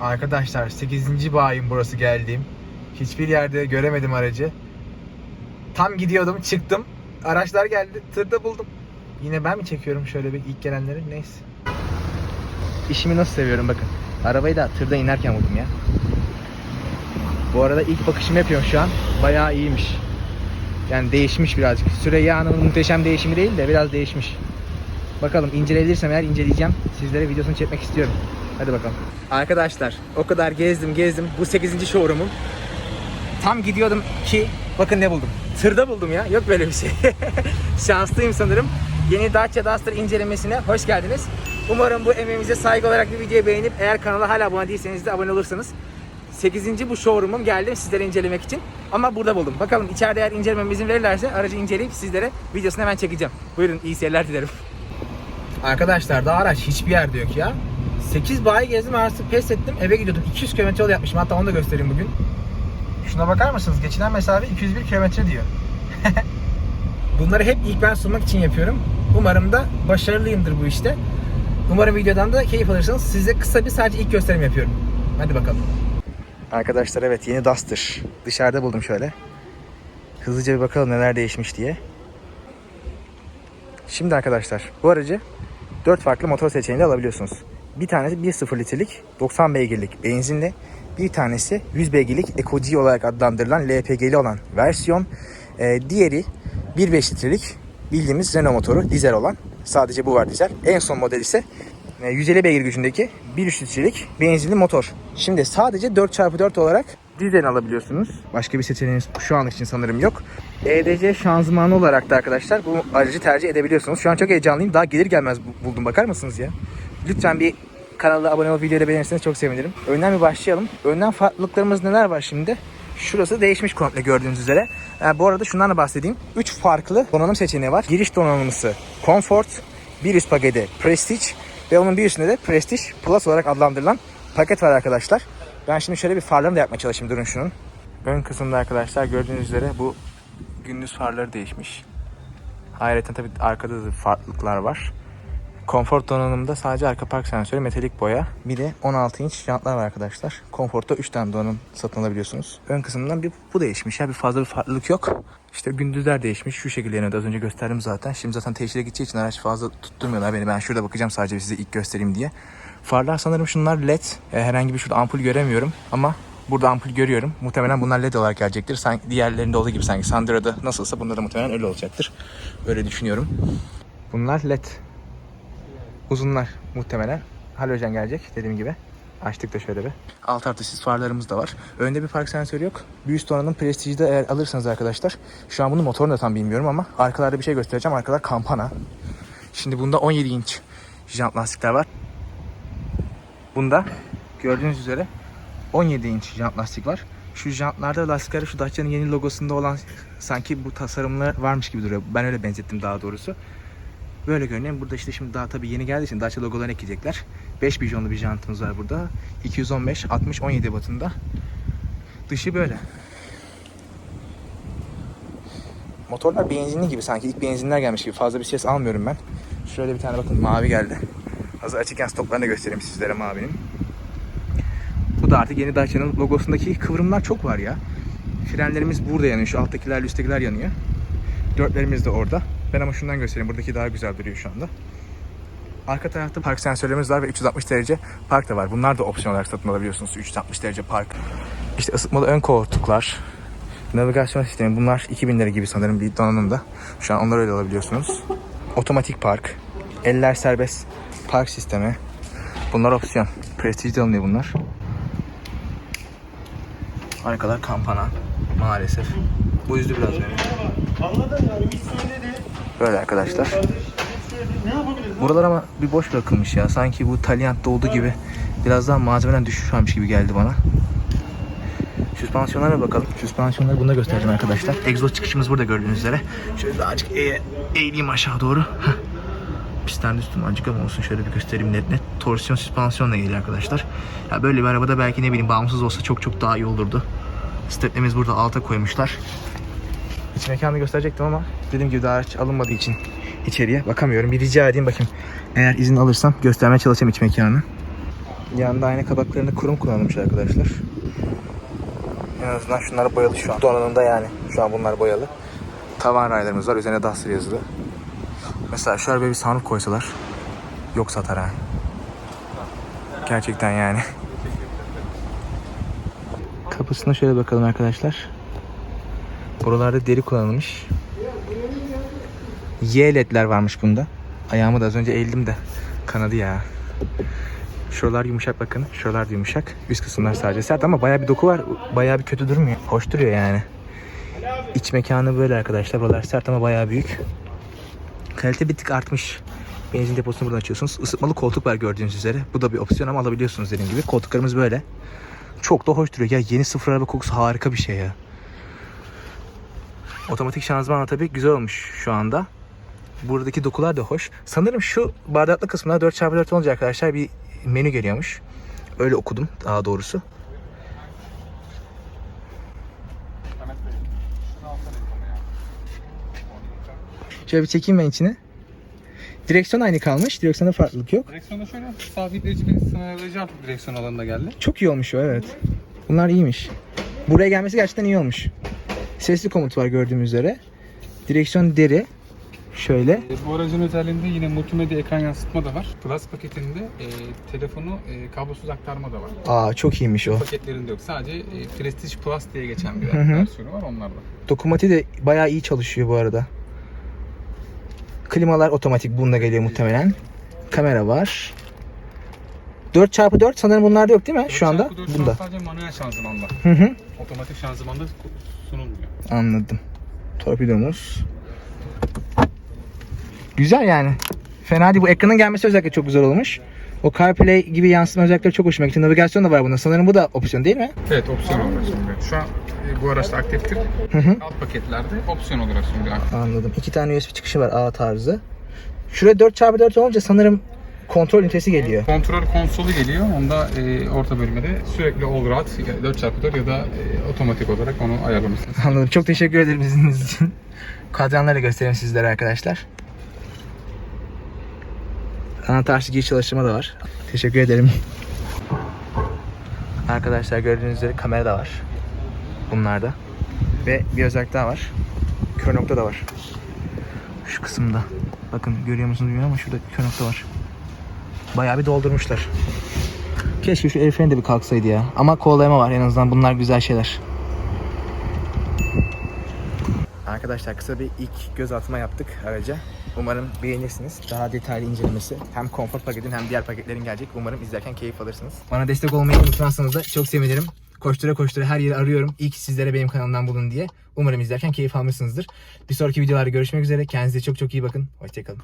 Arkadaşlar 8. bayim burası geldiğim. Hiçbir yerde göremedim aracı. Tam gidiyordum çıktım. Araçlar geldi. Tırda buldum. Yine ben mi çekiyorum şöyle bir ilk gelenleri? Neyse. İşimi nasıl seviyorum bakın. Arabayı da tırda inerken buldum ya. Bu arada ilk bakışımı yapıyorum şu an. Bayağı iyiymiş. Yani değişmiş birazcık. Süreyya Hanım'ın muhteşem değişimi değil de biraz değişmiş. Bakalım inceleyebilirsem eğer inceleyeceğim. Sizlere videosunu çekmek istiyorum. Hadi bakalım. Arkadaşlar o kadar gezdim gezdim. Bu 8. showroom'um. Tam gidiyordum ki bakın ne buldum. Tırda buldum ya. Yok böyle bir şey. Şanslıyım sanırım. Yeni Dacia Duster incelemesine hoş geldiniz. Umarım bu emeğimize saygı olarak bir videoyu beğenip eğer kanala hala abone değilseniz de abone olursanız 8. bu showroom'um geldim sizlere incelemek için. Ama burada buldum. Bakalım içeride eğer incelemem izin verirlerse aracı inceleyip sizlere videosunu hemen çekeceğim. Buyurun iyi seyirler dilerim. Arkadaşlar daha araç hiçbir yerde yok ya. 8 bayi gezdim artık pes ettim eve gidiyordum. 200 km yol yapmışım hatta onu da göstereyim bugün. Şuna bakar mısınız? Geçilen mesafe 201 km diyor. Bunları hep ilk ben sunmak için yapıyorum. Umarım da başarılıyımdır bu işte. Umarım videodan da keyif alırsınız. Size kısa bir sadece ilk gösterim yapıyorum. Hadi bakalım. Arkadaşlar evet yeni Duster. Dışarıda buldum şöyle. Hızlıca bir bakalım neler değişmiş diye. Şimdi arkadaşlar bu aracı 4 farklı motor seçeneğiyle alabiliyorsunuz. Bir tanesi 1.0 litrelik 90 beygirlik benzinli. Bir tanesi 100 beygirlik Eco G olarak adlandırılan LPG'li olan versiyon. Ee, diğeri 1.5 litrelik bildiğimiz Renault motoru dizel olan. Sadece bu var dizel. En son model ise e, 150 beygir gücündeki 1.3 litrelik benzinli motor. Şimdi sadece 4x4 olarak dizel alabiliyorsunuz. Başka bir seçeneğiniz şu an için sanırım yok. EDC şanzımanı olarak da arkadaşlar bu aracı tercih edebiliyorsunuz. Şu an çok heyecanlıyım. Daha gelir gelmez bu- buldum. Bakar mısınız ya? Lütfen bir kanala abone olup videoyu beğenirseniz çok sevinirim. Önden bir başlayalım. Önden farklılıklarımız neler var şimdi? Şurası değişmiş komple gördüğünüz üzere. Ha, bu arada şundan da bahsedeyim. 3 farklı donanım seçeneği var. Giriş donanımısı Comfort, bir üst paketi Prestige ve onun bir üstünde de Prestige Plus olarak adlandırılan paket var arkadaşlar. Ben şimdi şöyle bir farlarını da yapmaya çalışayım durun şunun. Ön kısımda arkadaşlar gördüğünüz üzere bu gündüz farları değişmiş. Ayrıca tabii arkada da farklılıklar var. Konfor donanımda sadece arka park sensörü, metalik boya, bir de 16 inç jantlar var arkadaşlar. Konforta 3 tane donanım satın alabiliyorsunuz. Ön kısımdan bir bu değişmiş ya bir fazla bir farklılık yok. İşte gündüzler değişmiş şu şekilde yanıyordu az önce gösterdim zaten. Şimdi zaten teşhire gideceği için araç fazla tutturmuyorlar beni. Ben şurada bakacağım sadece size ilk göstereyim diye. Farlar sanırım şunlar led. E, herhangi bir şurada ampul göremiyorum ama Burada ampul görüyorum. Muhtemelen bunlar led olarak gelecektir. Sanki diğerlerinde olduğu gibi sanki Sandra'da nasılsa bunda da muhtemelen öyle olacaktır. Öyle düşünüyorum. Bunlar led. Uzunlar muhtemelen. Halojen gelecek dediğim gibi. Açtık da şöyle bir. Alt artı sis farlarımız da var. Önde bir park sensörü yok. Bir üst donanım Prestige'de eğer alırsanız arkadaşlar. Şu an bunun motorunu da tam bilmiyorum ama arkalarda bir şey göstereceğim. Arkalar kampana. Şimdi bunda 17 inç jant lastikler var. Bunda gördüğünüz üzere 17 inç jant lastik var. Şu jantlarda lastikler şu Dacia'nın yeni logosunda olan sanki bu tasarımlar varmış gibi duruyor. Ben öyle benzettim daha doğrusu. Böyle görünüyor. Burada işte şimdi daha tabii yeni geldiği için Dacia logolarını ekleyecekler. 5 bijonlu bir jantımız var burada. 215, 60, 17 batında. Dışı böyle. Motorlar benzinli gibi sanki ilk benzinler gelmiş gibi fazla bir ses almıyorum ben. Şöyle bir tane bakın mavi geldi. Hazır açıkken stoplarını da göstereyim sizlere mavinin. Bu da artık yeni Dacia'nın logosundaki kıvrımlar çok var ya. Frenlerimiz burada yanıyor. Şu alttakiler, üsttekiler yanıyor. Dörtlerimiz de orada. Ben ama şundan göstereyim. Buradaki daha güzel duruyor şu anda. Arka tarafta park sensörlerimiz var ve 360 derece park da var. Bunlar da opsiyon olarak satın alabiliyorsunuz. 360 derece park. İşte ısıtmalı ön koltuklar. Navigasyon sistemi. Bunlar 2000 lira gibi sanırım bir donanımda. Şu an onları öyle alabiliyorsunuz. Otomatik park. Eller serbest park sistemi. Bunlar opsiyon. Prestige'de alınıyor bunlar. Arkalar kampana. Maalesef. Bu yüzden biraz beni. Anladın bir söyledi. Böyle arkadaşlar. Buralar ama bir boş bırakılmış ya. Sanki bu Taliant'ta olduğu gibi biraz daha malzemeden düşüş varmış gibi geldi bana. Süspansiyonlara bakalım. Süspansiyonları bunda göstereceğim arkadaşlar. Egzoz çıkışımız burada gördüğünüz üzere. Şöyle daha azıcık eğ- eğileyim aşağı doğru. Pistten üstüm azıcık ama olsun şöyle bir göstereyim net net. Torsiyon süspansiyonla geliyor arkadaşlar. Ya böyle bir arabada belki ne bileyim bağımsız olsa çok çok daha iyi olurdu. Steplerimiz burada alta koymuşlar. İç mekanı gösterecektim ama dediğim gibi daha araç alınmadığı için içeriye bakamıyorum. Bir rica edeyim bakayım. Eğer izin alırsam göstermeye çalışacağım iç mekanı. Yanında ayna kabaklarını kurum kullanılmış arkadaşlar. En azından şunlar boyalı şu an. Donanımda yani. Şu an bunlar boyalı. Tavan raylarımız var. Üzerine Duster yazılı. Mesela şöyle bir sunroof koysalar yok satar ha. Gerçekten yani. Kapısına şöyle bakalım arkadaşlar. Buralarda deri kullanılmış. Y ledler varmış bunda. Ayağımı da az önce eğildim de kanadı ya. Şuralar yumuşak bakın. Şuralar da yumuşak. Üst kısımlar sadece sert ama bayağı bir doku var. Bayağı bir kötü durmuyor. Hoş duruyor yani. İç mekanı böyle arkadaşlar. Buralar sert ama bayağı büyük. Kalite bir tık artmış. Benzin deposunu buradan açıyorsunuz. Isıtmalı koltuk var gördüğünüz üzere. Bu da bir opsiyon ama alabiliyorsunuz dediğim gibi. Koltuklarımız böyle. Çok da hoş duruyor. Ya yeni sıfır araba kokusu harika bir şey ya. Otomatik şanzımanla tabii güzel olmuş şu anda. Buradaki dokular da hoş. Sanırım şu bardaklı kısmına 4x4 olunca arkadaşlar bir menü geliyormuş. Öyle okudum daha doğrusu. Şöyle bir çekeyim ben içine. Direksiyon aynı kalmış. Direksiyonda farklılık yok. Direksiyonda şöyle sabitleyici ve sınırlayıcı artık direksiyon alanında geldi. Çok iyi olmuş o evet. Bunlar iyiymiş. Buraya gelmesi gerçekten iyi olmuş. Sesli komut var gördüğümüz üzere. Direksiyon deri. Şöyle. E, bu aracın özelliğinde yine multimedya ekran yansıtma da var. Plus paketinde e, telefonu e, kablosuz aktarma da var. Aa çok iyiymiş o. Paketlerinde yok. Sadece e, Prestige Plus diye geçen bir Hı hı. versiyonu var onlarda. Dokumati de bayağı iyi çalışıyor bu arada. Klimalar otomatik bununla geliyor muhtemelen. Kamera var. 4x4 sanırım bunlarda yok değil mi şu anda? 4x4 şu an Bunda. sadece manuel şanzımanda. Hı hı. Otomatik şanzımanda sunulmuyor. Anladım. Torpidomuz. Güzel yani. Fena değil. Bu ekranın gelmesi özellikle çok güzel olmuş. O CarPlay gibi yansıtma özellikleri çok hoşuma gitti. Navigasyon da var bunda. Sanırım bu da opsiyon değil mi? Evet opsiyon olarak sunuyor. Şu an e, bu araçta aktiftir. Hı hı. Alt paketlerde opsiyon olarak sunuyor. Anladım. İki tane USB çıkışı var A tarzı. Şuraya 4x4 olunca sanırım kontrol ünitesi geliyor. Kontrol konsolu geliyor. Onda e, orta bölmede sürekli all road 4x4 ya da e, otomatik olarak onu ayarlamışsınız. Anladım. Çok teşekkür ederim izniniz için. Kadranları göstereyim sizlere arkadaşlar. Anahtarsız giriş çalıştırma da var. Teşekkür ederim. Arkadaşlar gördüğünüz üzere kamera da var. Bunlarda. Ve bir özellik daha var. Kör nokta da var. Şu kısımda. Bakın görüyor musunuz bilmiyorum ama şurada kör nokta var. Bayağı bir doldurmuşlar. Keşke şu el de bir kalksaydı ya. Ama kollayama var en azından bunlar güzel şeyler. Arkadaşlar kısa bir ilk göz atma yaptık araca. Umarım beğenirsiniz. Daha detaylı incelemesi hem konfor paketin hem diğer paketlerin gelecek. Umarım izlerken keyif alırsınız. Bana destek olmayı unutmazsanız da çok sevinirim. Koştura koştura her yeri arıyorum. İlk sizlere benim kanalımdan bulun diye. Umarım izlerken keyif almışsınızdır. Bir sonraki videolarda görüşmek üzere. Kendinize çok çok iyi bakın. Hoşçakalın.